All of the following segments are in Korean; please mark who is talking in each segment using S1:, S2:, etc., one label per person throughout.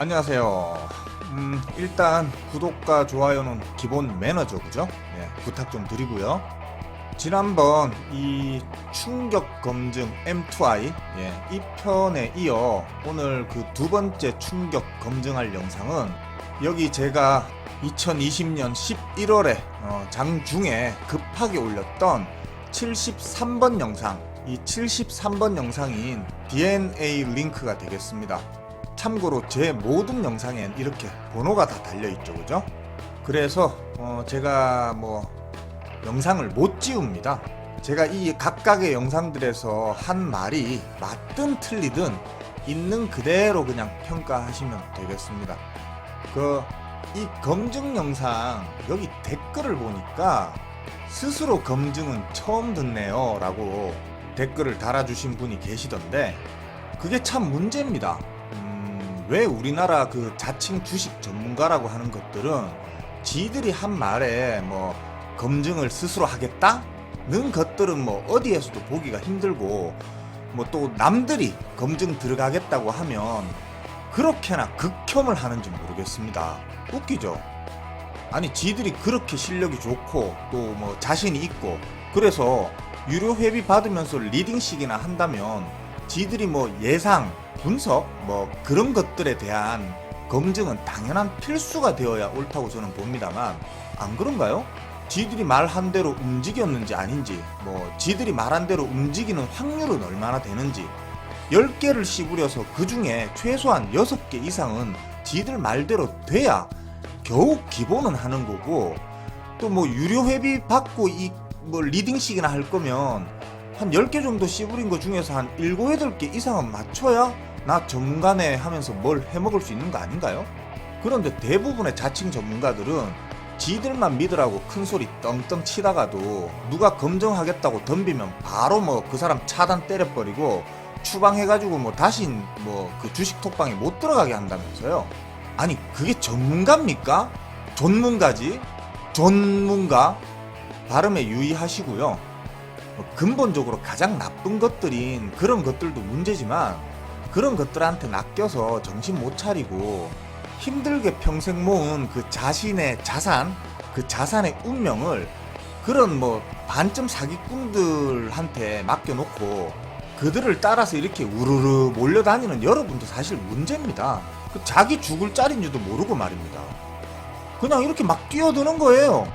S1: 안녕하세요. 음, 일단 구독과 좋아요는 기본 매너죠, 그죠? 예, 부탁 좀 드리고요. 지난번 이 충격 검증 M2i 예, 이 편에 이어 오늘 그 두 번째 충격 검증할 영상은 여기 제가 2020년 11월에 어, 장중에 급하게 올렸던 73번 영상 이 73번 영상인 DNA 링크가 되겠습니다. 참고로 제 모든 영상엔 이렇게 번호가 다 달려 있죠, 그죠? 그래서 어, 제가 뭐 영상을 못 지웁니다. 제가 이 각각의 영상들에서 한 말이 맞든 틀리든 있는 그대로 그냥 평가하시면 되겠습니다. 그 이 검증 영상 여기 댓글을 보니까 스스로 검증은 처음 듣네요 라고 댓글을 달아주신 분이 계시던데 그게 참 문제입니다. 음, 왜 우리나라 그 자칭 주식 전문가라고 하는 것들은 지들이 한 말에 뭐 검증을 스스로 하겠다는 것들은 뭐 어디에서도 보기가 힘들고 뭐 또 남들이 검증 들어가겠다고 하면 그렇게나 극혐을 하는지 모르겠습니다. 웃기죠? 아니 지들이 그렇게 실력이 좋고 또 뭐 자신이 있고 그래서 유료 회비 받으면서 리딩식이나 한다면 지들이 뭐 예상 분석 뭐 그런 것들에 대한 검증은 당연한 필수가 되어야 옳다고 저는 봅니다만 안 그런가요? 지들이 말한 대로 움직였는지 아닌지 뭐 지들이 말한 대로 움직이는 확률은 얼마나 되는지 10개를 씹으려서 그 중에 최소한 6개 이상은 지들 말대로 돼야 겨우 기본은 하는 거고 또 뭐 유료 회비 받고 이 뭐 리딩식이나 할 거면 한 10개 정도 씹으린 거 중에서 한 7, 8개 이상은 맞춰야 나 전문가네 하면서 뭘 해먹을 수 있는 거 아닌가요? 그런데 대부분의 자칭 전문가들은 지들만 믿으라고 큰 소리 떵떵 치다가도 누가 검증하겠다고 덤비면 바로 뭐 그 사람 차단 때려버리고 추방해가지고 뭐 다시 뭐 그 주식 톡방에 못 들어가게 한다면서요. 아니 그게 전문가입니까? 전문가지? 전문가? 발음에 유의하시고요. 뭐 근본적으로 가장 나쁜 것들인 그런 것들도 문제지만 그런 것들한테 낚여서 정신 못 차리고 힘들게 평생 모은 그 자신의 자산, 그 자산의 운명을 그런 뭐 반점 사기꾼들한테 맡겨놓고 그들을 따라서 이렇게 우르르 몰려다니는 여러분도 사실 문제입니다. 그 자기 죽을 짤인지도 모르고 말입니다. 그냥 이렇게 막 뛰어드는 거예요.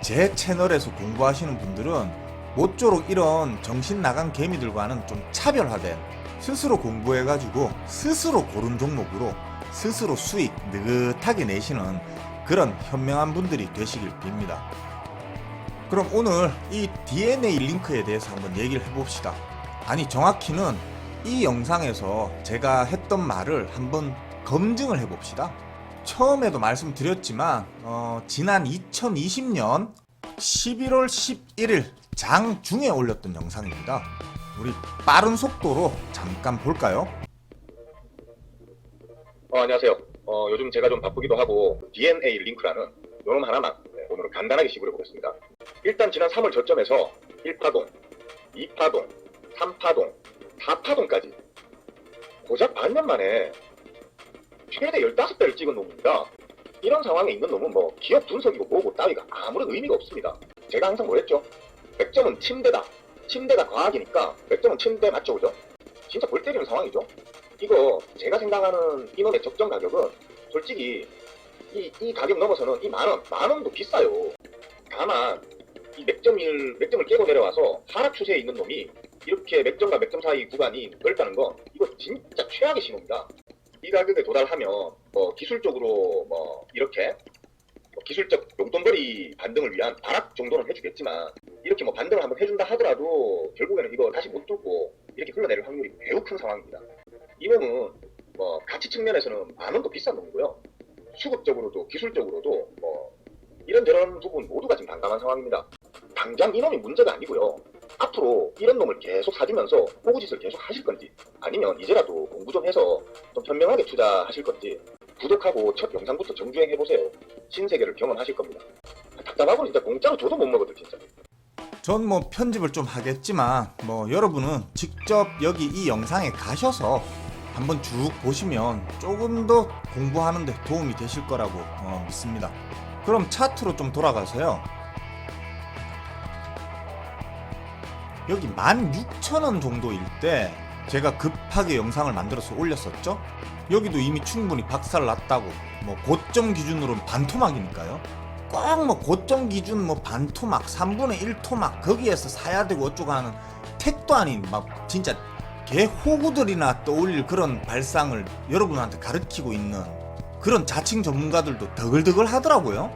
S1: 제 채널에서 공부하시는 분들은 모쪼록 이런 정신 나간 개미들과는 좀 차별화된 스스로 공부해가지고 스스로 고른 종목으로 스스로 수익 느긋하게 내시는 그런 현명한 분들이 되시길 빕니다. 그럼 오늘 이 DNA 링크에 대해서 한번 얘기를 해봅시다. 아니 정확히는 이 영상에서 제가 했던 말을 한번 검증을 해봅시다. 처음에도 말씀드렸지만 어, 지난 2020년 11월 11일 장중에 올렸던 영상입니다. 우리 빠른 속도로 잠깐 볼까요?
S2: 어, 안녕하세요. 어, 요즘 제가 좀 바쁘기도 하고 DNA 링크라는 요놈 하나만 네, 오늘은 간단하게 시부해 보겠습니다. 일단 지난 3월 저점에서 1파동, 2파동, 3파동, 4파동까지 고작 반년 만에 최대 15배를 찍은 놈입니다. 이런 상황에 있는 놈은 뭐 기업 분석이고 뭐고 따위가 아무런 의미가 없습니다. 제가 항상 뭐랬죠? 100점은 침대다. 침대가 과학이니까 100점은 침대 맞죠, 그죠? 진짜 골 때리는 상황이죠. 이거 제가 생각하는 이놈의 적정 가격은 솔직히 이, 이 가격 넘어서는 이 만원, 만원도 비싸요. 다만 이 맥점을, 맥점을 깨고 내려와서 하락 추세에 있는 놈이 이렇게 맥점과 맥점 사이 구간이 넓다는 건 이거 진짜 최악의 신호입니다. 이 가격에 도달하면 뭐 기술적으로 뭐 이렇게 뭐 기술적 용돈벌이 반등을 위한 발악 정도는 해주겠지만 이렇게 뭐 반등을 한번 해준다 하더라도 결국에는 이거 다시 못 뚫고 이렇게 흘러내릴 확률이 매우 큰 상황입니다. 이 놈은 뭐 가치 측면에서는 만 원도 비싼 놈이고요. 수급적으로도 기술적으로도 뭐 이런저런 부분 모두가 지금 난감한 상황입니다. 당장 이놈이 문제가 아니고요. 앞으로 이런 놈을 계속 사주면서 호구짓을 계속 하실 건지 아니면 이제라도 공부 좀 해서 좀 현명하게 투자하실 건지 구독하고 첫 영상부터 정주행 해보세요. 신세계를 경험하실 겁니다. 답답하고 진짜 공짜로 줘도 못 먹어도 진짜.
S1: 전 뭐 편집을 좀 하겠지만 뭐 여러분은 직접 여기 이 영상에 가셔서 한번 쭉 보시면 조금 더 공부하는데 도움이 되실 거라고 어, 믿습니다. 그럼 차트로 좀 돌아가서요. 여기 16,000원 정도일 때 제가 급하게 영상을 만들어서 올렸었죠. 여기도 이미 충분히 박살 났다고 뭐 고점 기준으로는 반토막이니까요. 꼭 뭐 고점 기준 뭐 반토막 3분의 1 토막 거기에서 사야 되고 어쩌고 하는 택도 아닌 막 진짜 개 호구들이나 떠올릴 그런 발상을 여러분한테 가르치고 있는 그런 자칭 전문가들도 더글더글 하더라고요.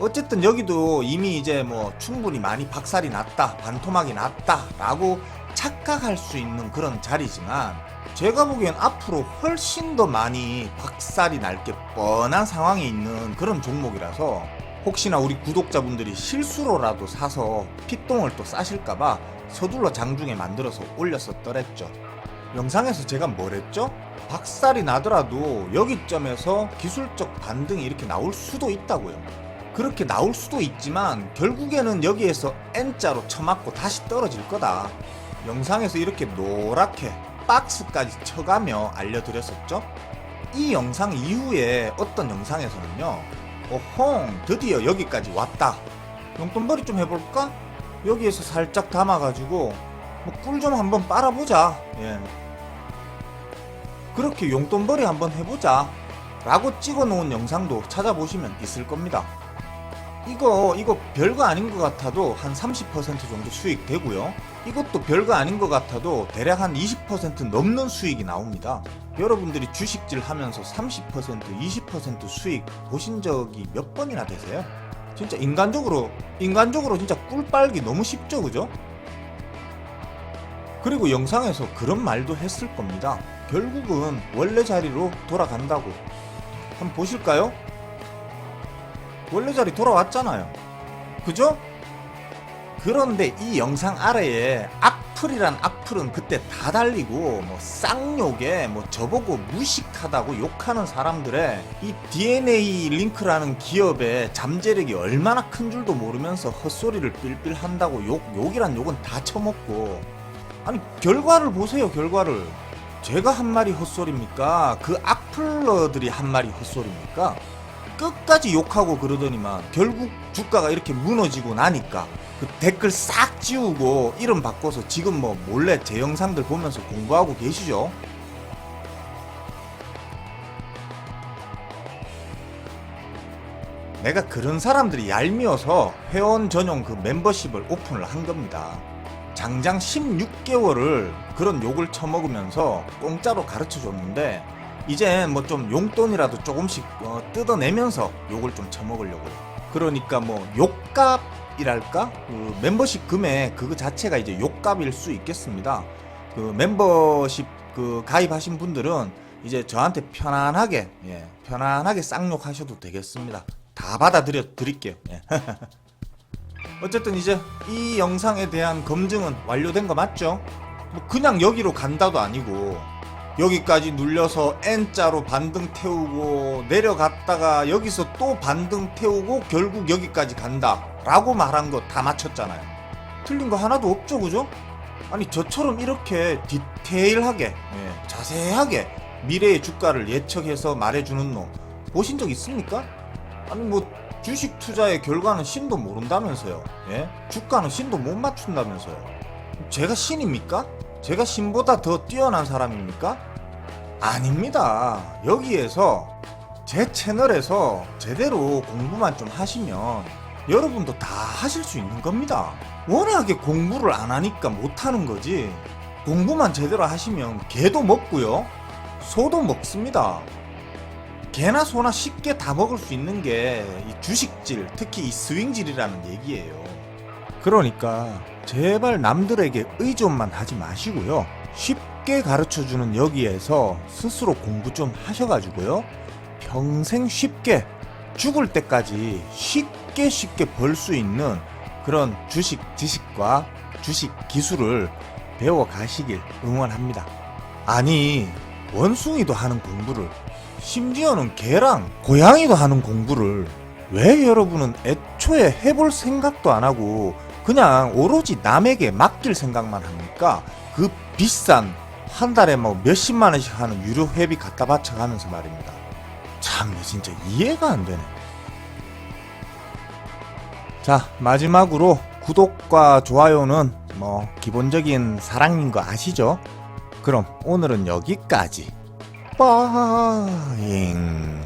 S1: 어쨌든 여기도 이미 이제 뭐 충분히 많이 박살이 났다, 반토막이 났다 라고 착각할 수 있는 그런 자리지만 제가 보기엔 앞으로 훨씬 더 많이 박살이 날 게 뻔한 상황에 있는 그런 종목이라서 혹시나 우리 구독자분들이 실수로라도 사서 핏똥을 또 싸실까봐 서둘러 장중에 만들어서 올렸었더랬죠. 영상에서 제가 뭐랬죠? 박살이 나더라도 여기점에서 기술적 반등이 이렇게 나올 수도 있다고요. 그렇게 나올 수도 있지만 결국에는 여기에서 N자로 쳐맞고 다시 떨어질 거다. 영상에서 이렇게 노랗게 박스까지 쳐가며 알려드렸었죠. 이 영상 이후에 어떤 영상에서는요. 어홍 드디어 여기까지 왔다. 용돈벌이 좀 해볼까? 여기에서 살짝 담아가지고 뭐 꿀 좀 한번 빨아보자. 예. 그렇게 용돈벌이 한번 해보자. 라고 찍어 놓은 영상도 찾아보시면 있을 겁니다. 이거 이거 별거 아닌 것 같아도 한 30% 정도 수익 되고요. 이것도 별거 아닌 것 같아도 대략 한 20% 넘는 수익이 나옵니다. 여러분들이 주식질 하면서 30% 20% 수익 보신 적이 몇 번이나 되세요? 진짜 인간적으로 인간적으로 진짜 꿀 빨기 너무 쉽죠, 그죠? 그리고 영상에서 그런 말도 했을 겁니다. 결국은 원래 자리로 돌아간다고. 한번 보실까요? 원래 자리 돌아왔잖아요. 그죠? 그런데 이 영상 아래에 악플이란 악플은 그때 다 달리고 뭐 쌍욕에 뭐 저보고 무식하다고 욕하는 사람들의 이 DNA 링크라는 기업의 잠재력이 얼마나 큰 줄도 모르면서 헛소리를 삘삘 한다고 욕 욕이란 욕은 다 처먹고. 아니 결과를 보세요 결과를. 제가 한 말이 헛소리입니까? 그 악플러들이 한 말이 헛소리입니까? 끝까지 욕하고 그러더니만 결국 주가가 이렇게 무너지고 나니까 그 댓글 싹 지우고 이름 바꿔서 지금 뭐 몰래 제 영상들 보면서 공부하고 계시죠? 내가 그런 사람들이 얄미워서 회원 전용 그 멤버십을 오픈을 한 겁니다. 장장 16개월을 그런 욕을 처먹으면서 공짜로 가르쳐 줬는데 이제 뭐 좀 용돈이라도 조금씩 어, 뜯어내면서 욕을 좀 처먹으려고요. 그러니까 뭐 욕값 이랄까? 그 멤버십 금액 그거 자체가 이제 욕값일 수 있겠습니다. 그 멤버십 그 가입하신 분들은 이제 저한테 편안하게 예, 편안하게 쌍욕하셔도 되겠습니다. 다 받아들여 드릴게요. 예. 어쨌든 이제 이 영상에 대한 검증은 완료된 거 맞죠? 뭐 그냥 여기로 간다도 아니고 여기까지 눌려서 N자로 반등 태우고 내려갔다가 여기서 또 반등 태우고 결국 여기까지 간다 라고 말한 거 다 맞췄잖아요 틀린 거 하나도 없죠 그죠? 아니 저처럼 이렇게 디테일하게 예, 자세하게 미래의 주가를 예측해서 말해주는 놈 보신 적 있습니까? 아니 뭐 주식 투자의 결과는 신도 모른다면서요 예? 주가는 신도 못 맞춘다면서요 제가 신입니까? 제가 신보다 더 뛰어난 사람입니까? 아닙니다. 여기에서 제 채널에서 제대로 공부만 좀 하시면 여러분도 다 하실 수 있는 겁니다. 워낙에 공부를 안 하니까 못하는 거지. 공부만 제대로 하시면 개도 먹고요. 소도 먹습니다. 개나 소나 쉽게 다 먹을 수 있는 게 이 주식질, 특히 이 스윙질이라는 얘기예요. 그러니까 제발 남들에게 의존만 하지 마시고요. 쉽게 가르쳐 주는 여기에서 스스로 공부 좀 하셔가지고요. 평생 쉽게 죽을 때까지 쉽게 쉽게 벌 수 있는 그런 주식 지식과 주식 기술을 배워 가시길 응원합니다. 아니, 원숭이도 하는 공부를 심지어는 개랑 고양이도 하는 공부를 왜 여러분은 애초에 해볼 생각도 안 하고 그냥 오로지 남에게 맡길 생각만 합니까? 그 비싼 한 달에 뭐 몇십만 원씩 하는 유료 회비 갖다 바쳐가면서 말입니다. 참 진짜 이해가 안 되네. 자 마지막으로 구독과 좋아요는 뭐 기본적인 사랑인 거 아시죠? 그럼 오늘은 여기까지. 빠잉.